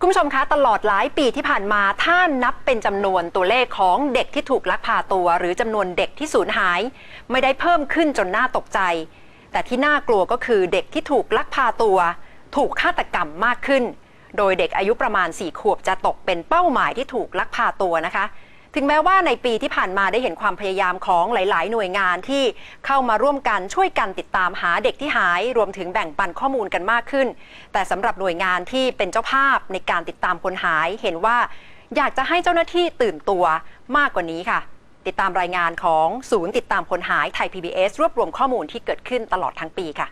คุณผู้ชมคะตลอดหลายปีที่ผ่านมาถ้านับเป็นจำนวนตัวเลขของเด็กที่ถูกลักพาตัว หรือจำนวนเด็กที่สูญหาย ไม่ได้เพิ่มขึ้นจนน่าตกใจ แต่ที่น่ากลัวก็คือเด็กที่ถูกลักพาตัว ถูกฆาตกรรมมากขึ้น โดยเด็กอายุประมาณ 4 ขวบจะตกเป็นเป้าหมายที่ถูกลักพาตัวนะคะ ถึงแม้ว่าในปีที่ผ่านมาได้เห็นความพยายามของหลาย ๆ หน่วยงานที่เข้ามาร่วมกันช่วยกันติดตามหาเด็กที่หาย รวมถึงแบ่งปันข้อมูลกันมากขึ้น แต่สำหรับหน่วยงานที่เป็นเจ้าภาพในการติดตามคนหาย เห็นว่าอยากจะให้เจ้าหน้าที่ตื่นตัวมากกว่านี้ค่ะ ติดตามรายงานของศูนย์ติดตามคนหายไทย PBS รวบรวมข้อมูลที่เกิดขึ้นตลอดทั้งปีค่ะ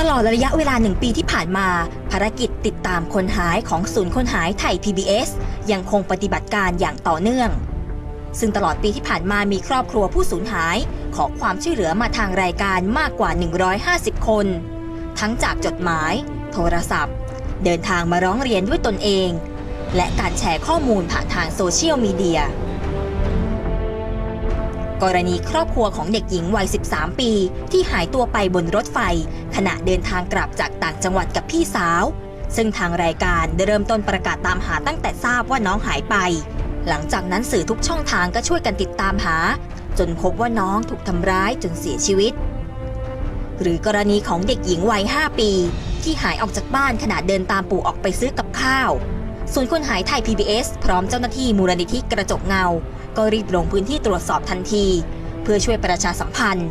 ตลอดระยะเวลาหนึ่งปีที่ผ่านมา ภารกิจติดตามคนหายของศูนย์คนหายไทย PBS ยังคงปฏิบัติการอย่างต่อเนื่อง ซึ่งตลอดปีที่ผ่านมามีครอบครัวผู้สูญหาย ขอความช่วยเหลือมาทางรายการมากกว่า 150 คน ทั้งจากจดหมาย โทรศัพท์ เดินทางมาร้องเรียนด้วยตนเอง และการแชร์ข้อมูลผ่านทางโซเชียลมีเดีย กรณีครอบครัวของเด็กหญิงวัย 13 ปี ที่หายตัวไปบนรถไฟ ขณะเดินทางกลับจากต่างจังหวัดกับพี่สาว ซึ่งทางรายการได้เริ่มต้นประกาศตามหาตั้งแต่ทราบว่าน้องหายไป หลังจากนั้นสื่อทุกช่องทางก็ช่วยกันติดตามหา จนพบว่าน้องถูกทำร้ายจนเสียชีวิต หรือกรณีของเด็กหญิงวัย 5 ปี ที่หายออกจากบ้านขณะเดินตามปู่ออกไปซื้อกับข้าว ส่วนคนหายไทย PBS พร้อมเจ้าหน้าที่มูลนิธิกระจกเงา ก็รีบลงพื้นที่ตรวจสอบทันที เพื่อช่วยประชาสัมพันธ์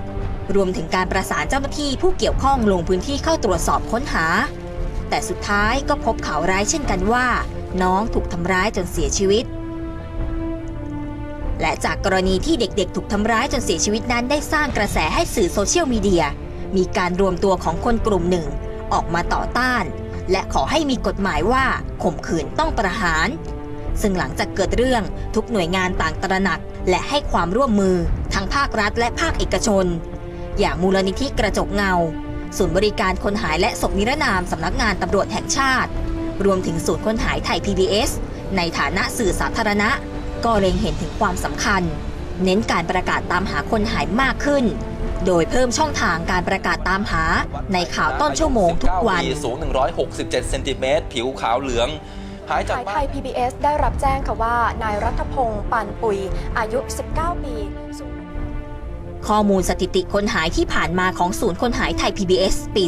รวมถึงการประสานเจ้าหน้าที่ผู้เกี่ยวข้องลงพื้นที่เข้าตรวจสอบค้นหา แต่สุดท้ายก็พบข่าวร้ายเช่นกันว่า น้องถูกทำร้ายจนเสียชีวิต และจากกรณีที่เด็กๆ ถูกทำร้ายจนเสียชีวิตนั้นได้สร้างกระแสให้สื่อโซเชียลมีเดียมีการรวมตัวของคนกลุ่มหนึ่ง ออกมาต่อต้าน และขอให้มีกฎหมายว่าข่มขืนต้องประหาร ซึ่งหลังจากเกิดเรื่องทุกหน่วยงานต่างตระหนัก และให้ความร่วมมือ ทั้งภาครัฐและภาคเอกชน อย่างมูลนิธิกระจกเงา ศูนย์บริการคนหายและศพนิรนามสำนักงานตำรวจแห่งชาติ รวมถึงศูนย์คนหายไทย PBS ในฐานะสื่อสาธารณะ ก็เล็งเห็นถึงความสำคัญ เน้นการประกาศตามหาคนหายมากขึ้น โดยเพิ่มช่องทางการประกาศตามหา ในข่าวต้นชั่วโมงทุกวันปีสูง 167 เซนติเมตรผิวขาวเหลืองหายจากสายไทบ้านย PBS ได้รับแจ้งค่ะว่า นายรัฐพงศ์ปันปุย อายุ 19 ปีสูงข้อมูลสถิติคนหายที่ผ่านมาของศูนย์คนหายไทย PBS ปี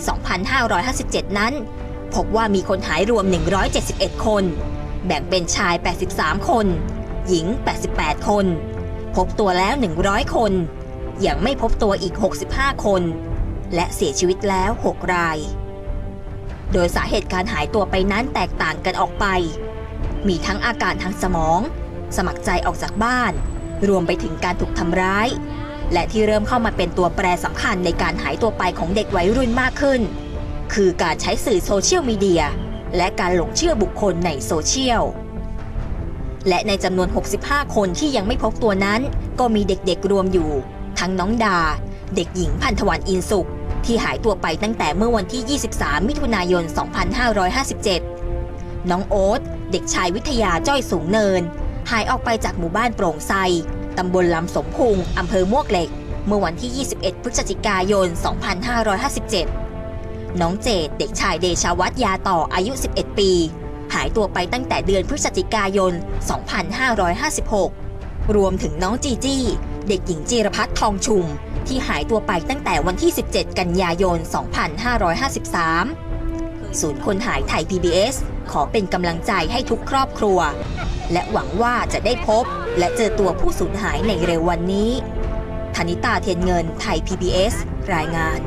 2557 นั้น พบว่ามีคนหายรวม 171 คน แบ่งเป็นชาย 83 คน หญิง 88 คน พบตัวแล้ว 100 คน ยังไม่พบตัวอีก 65 คน และเสียชีวิตแล้ว 6 ราย โดยสาเหตุการหายตัวไปนั้นแตกต่างกันออกไป มีทั้งอาการทางสมอง สมัครใจออกจากบ้าน รวมไปถึงการถูกทำร้าย และที่เริ่มเข้ามาเป็นตัวแปรสำคัญในการหายตัวไปของเด็กวัยรุ่นมากขึ้น คือการใช้สื่อโซเชียลมีเดียและการหลงเชื่อบุคคลในโซเชียลและในจำนวน 65 คนที่ยังไม่พบตัวนั้น ก็มีเด็กๆรวมอยู่ ทั้งน้องดา เด็กหญิงพันธวันอินสุข ที่หายตัวไปตั้งแต่เมื่อวันที่ 23 มิถุนายน 2557 น้องโอ๊ตเด็กชายวิทยาจ้อยสูงเนิน หายออกไปจากหมู่บ้านโปร่งไทรตำบลลำสมพุงอำเภอมวกเหล็ก เมื่อวันที่ 21 พฤศจิกายน 2557 น้องเจดเด็กชายเดชาวัฒยาต่ออายุ 11 ปี หายตัวไปตั้งแต่เดือนพฤศจิกายน 2556 รวมถึงน้องจีจี้ เด็กหญิงจีรพัฒน์ทองชุม ที่หายตัวไปตั้งแต่วันที่ 17 กันยายน 2553 ศูนย์คนหายไทย PBS ขอเป็นกำลังใจให้ทุกครอบครัว และหวังว่าจะได้พบและเจอตัวผู้สูญหายในเร็ววันนี้ธนิตาเทียนเงินไทย PBS รายงาน